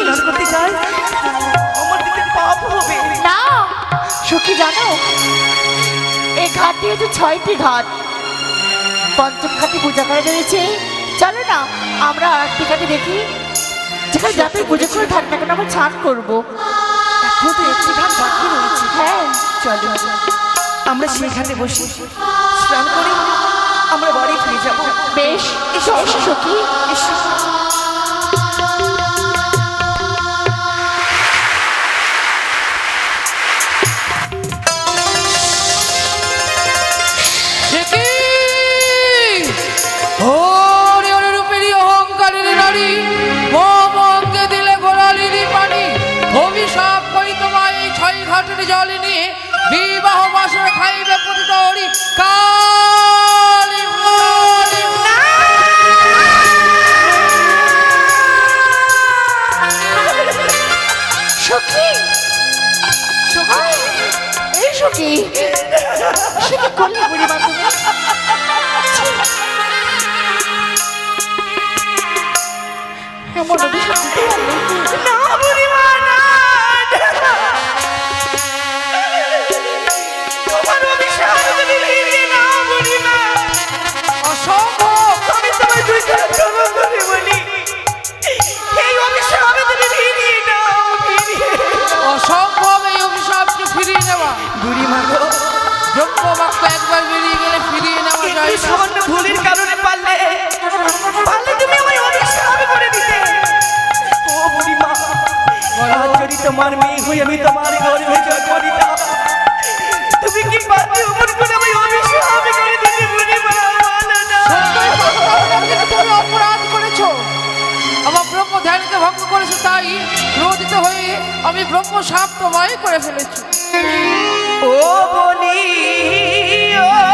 স্নান করতে যাই আমার দিতে পাপ হবে না সখী জানো এই ঘাটটি হচ্ছে ছয়টি ঘাট। পঞ্চম ঘাটে পূজা করা রয়েছে চলো না আমরা আরেকটি ঘাটে দেখি। যেখানে যাতে পুজো করে থাক না কেন আমরা ছান করব। এখনও তো একটি ঘাট বাকি রয়েছে। হ্যাঁ। চলো আমরা সেখানে বসে। স্নান করে। আমরা বাড়ি ফিরে যাব। বেশ এসো এসো সখী। এসো। সখী সে কি করলে বুড়ি মা তুমি এমন অভিশাপ দিতে পারলে? না বুড়িমা না তোমার অভিশাপ তুমি ফিরিয়ে নাও বুড়িমা অসম্ভব আমি তোমায় দুই হাত জড়ো করে বলি এই অভিশাপ তুমি ফিরিয়ে নাও ফিরিয়ে অসম্ভব ফিরিয়ে নেওয়া বুড়িমা গো ব্রহ্ম বাক্য একবার বেরিয়ে গেলে ফিরিয়ে নেওয়া যায় সামান্য ভুলের কারণে পারলে পারলে তুমি আমায় অভিশাপ করে দিতে। ও বুড়িমা আজ যদি তোমার মেয়ে হয়ে আমি তোমার গর্ভে জন্ম দিতাম তুমি কি পারতে উপর করে আমায় অভিশাপ করে দিতে বুড়িমা? বলো না। সত্যই বলতে হবে না, তুমি অপরাধ করেছ। আমার ব্রহ্ম ধ্যানকে ভঙ্গ করেছ তাই ক্রোধিত হয়ে আমি ব্রহ্ম সাপ তোমায় করে ফেলেছি। ও বলি ও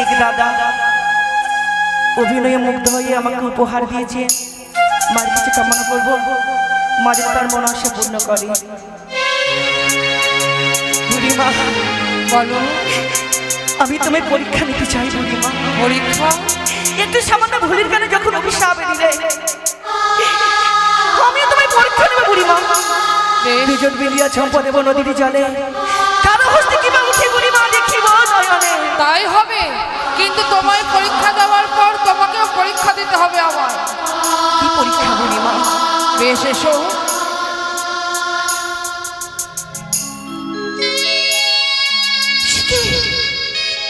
এক দাদা। অভিনয়ে মুগ্ধ হয়ে আমাকে উপহার দিয়েছে। মার কাছে কামনা করব। মা যেন তার মন আশা পূর্ণ করে। বুড়িমা বলো আমি তোমায় পরীক্ষা নিতে চাই বুড়িমা। পরীক্ষা? একটু সামান্য ভুলের কারণে যখন অভিশাপ দিলে আমি তোমায় পরীক্ষা নেব বুড়িমা। দুজন মিলিয়া চম্পা দেব নদীর জলে। কারও হস্তে কিবা দেখিব নয়নে। তাই হবে। কিন্তু তোমায় পরীক্ষা দেওয়ার পর তোমাকেও পরীক্ষা দিতে হবে আমার কি পরীক্ষা বুড়িমা বেশ এসো।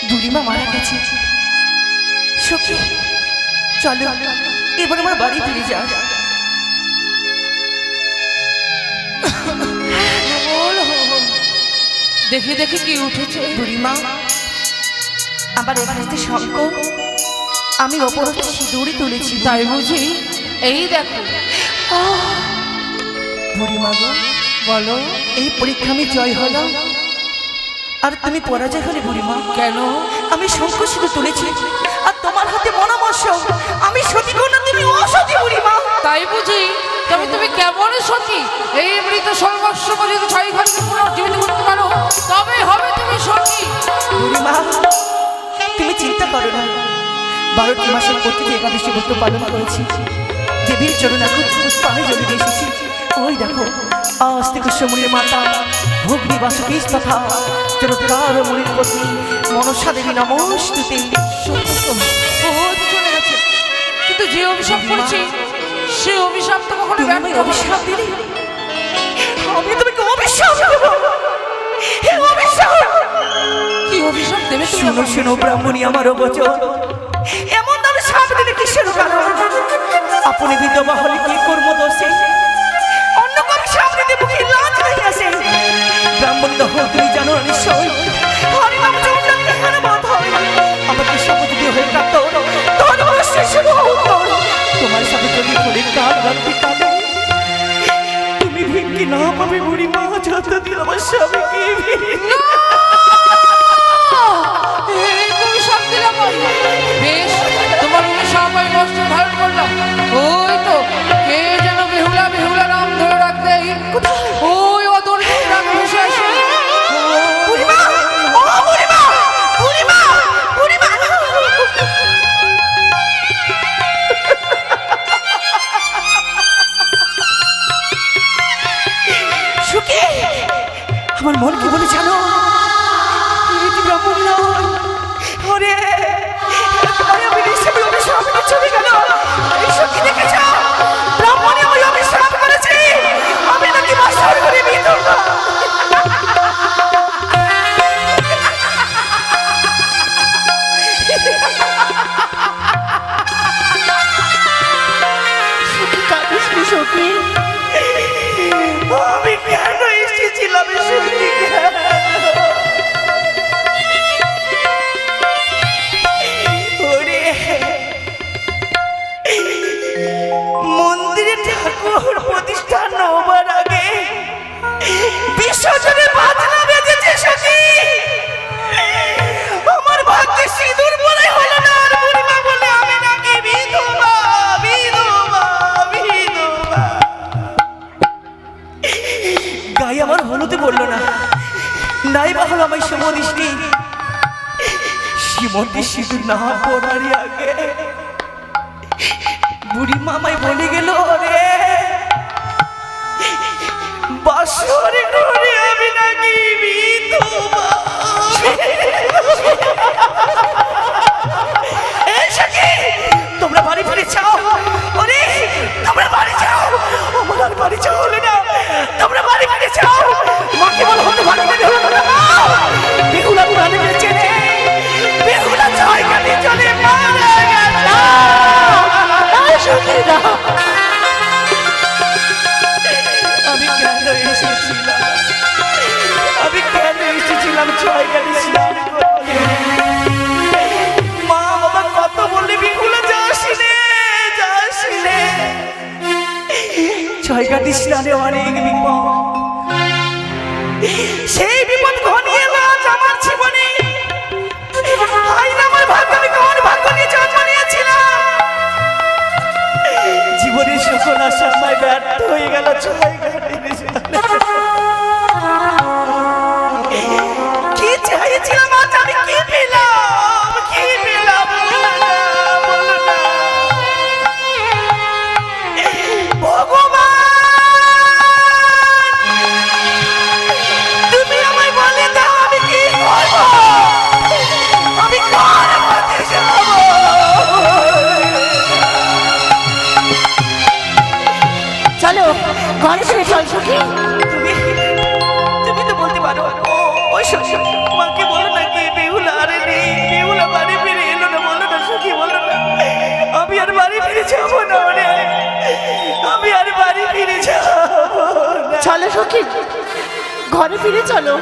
বুড়িমা মারা গেছে। সখী চলো এবার আমার বাড়ি ফিরে যা দেখি দেখে কি উঠেছে? বুড়িমা আমার এখানে শঙ্ক আমি ওপর সিঁদুরে তুলেছি। তাই বুঝি? এই দেখো। বুড়িমা গো বলো। এই পরীক্ষা আমি জয় হলাম। আর তুমি পরাজয় হলে বুড়িমা। কেন? আমি শঙ্খ সিঁদুর তুলেছি আর তোমার হাতে মনামর্শ আমি সতী কন্যা তুমি অসতী বুড়িমা। তাই বুঝি? তবে তুমি কেমন সতী এই মৃত সর্বস্ব যদি ছয় ঘরকে পুনর্জীবিত করতে পারো। তবে হবে তুমি সতী বুড়িমা তুমি চিন্তা করো না। বারোটি মাসের প্রতিটি একাদশী ব্রত পালন করেছি। দেবীর চরণ এখন পানি জলে দিয়ে এসেছি ওই দেখো আস্তে কুষ্যমুনির মাতা ভগ্নি বাসুকেশ তথা চরৎকার মুনির পত্নী মনসা দেবী নমস্তুতে। কিন্তু যে অভিশাপ করেছি সে অভিশাপ তো কখনো ব্যর্থ। অভিশাপ দিলে? আমি তোমাকে অভিশাপ দেবো। হে অভিশাপ! কি অভিশাপ দেবে তুমি শুনো? শুনো ব্রাহ্মণী আমার বচন এমন দামে সাপ দিলে কিসের কারণ আপনি বিধবা হলে কি কর্ম দোষে? অন্য কারও সাপ দিতে লাজ ব্রাহ্মণী তুমি জানো নিশ্চয় হরি নাম কেন বাধ আমাকে দিয়ে হয়ে তোমার সাথে যদি হলে কাল তুমি ভিক্ষি না পাবে বুড়ি মা দিলাম আমি। বেশ, তোমার অভিশাপ আমি বস্ত্র ধারণ করলাম। ওই আমার মন ঠাকুর প্রতিষ্ঠান হবার আগে বিশ্বজনের বাজনা বেজেছে সখী। আমার আর আমার হলুদে বলল না। নাই বা হলো আমায় শুভ দৃষ্টি। সীমন্তি সিঁদুর আগে বুড়ি মামাই বলে গেল রে আমি কেন এসেছিলাম আমি কেন এসেছিলাম ছয় গাড়ি স্নান মা বাবা কত বললে অনেক বিপদ হয়ে গেল সবাই সখী ঘরে ফিরে চলো।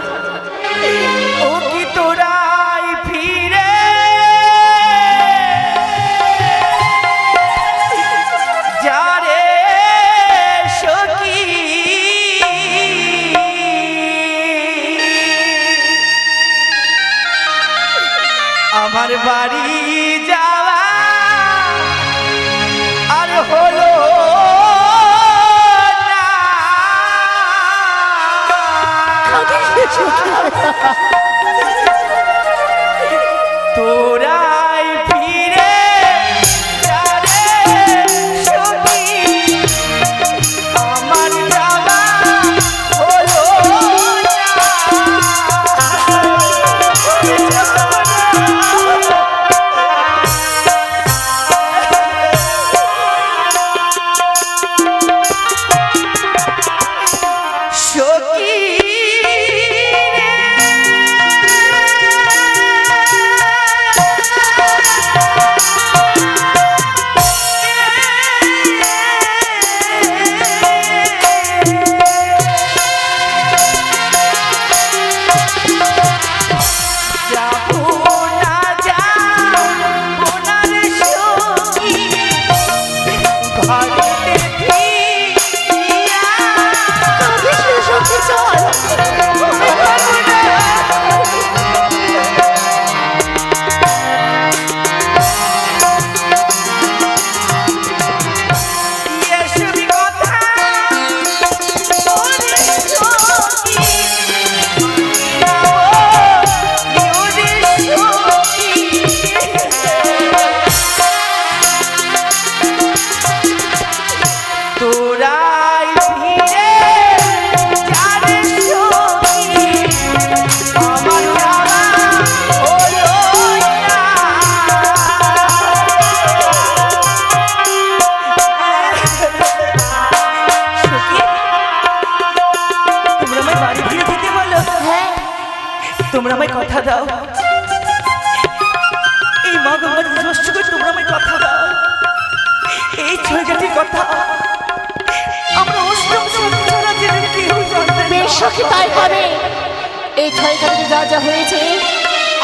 যা হয়েছে।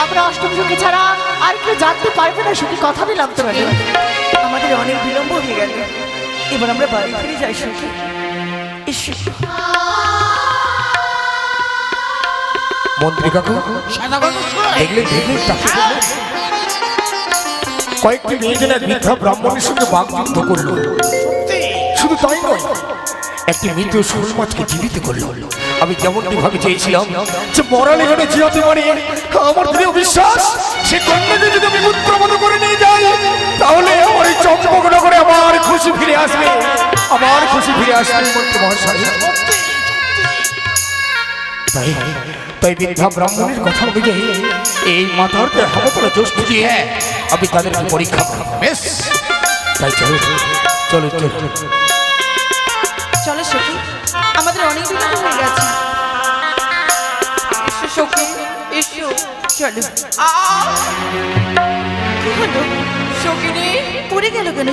আমরা অষ্টম সখী ছাড়া আর কেউ জানতে পারবে না সখী কথা দিলাম তোমাকে আমাদের অনেক বিলম্ব হয়ে গেল। এবার আমরা বাড়ি ফিরে যাই, সখী। কয়েকটি মেয়ে যেন এক মিথ্যা ব্রাহ্মণের সঙ্গে বাগযুদ্ধ করল। শুধু তাই নয় একটি মৃত শোল মাছকে জীবিত করল। আমি যেমনটি ভাবে চেয়েছিলাম যে মরাল এখানে জিয়াতে পারে আমার দৃঢ় বিশ্বাস, সে কন্যাকে যদি আমি পুত্রবধ করে নিয়ে যাই, তাহলে আমার এই চম্পকনগরে আমার খুশি ফিরে আসবে। আমার খুশি ফিরে আসবে মহাশয়। তাই তাদেরকে পরীক্ষা অনেক বিলম্ব হয়ে গেছে। এসো সখী এসো। চলো। সখিনী পড়ে গেল কেন?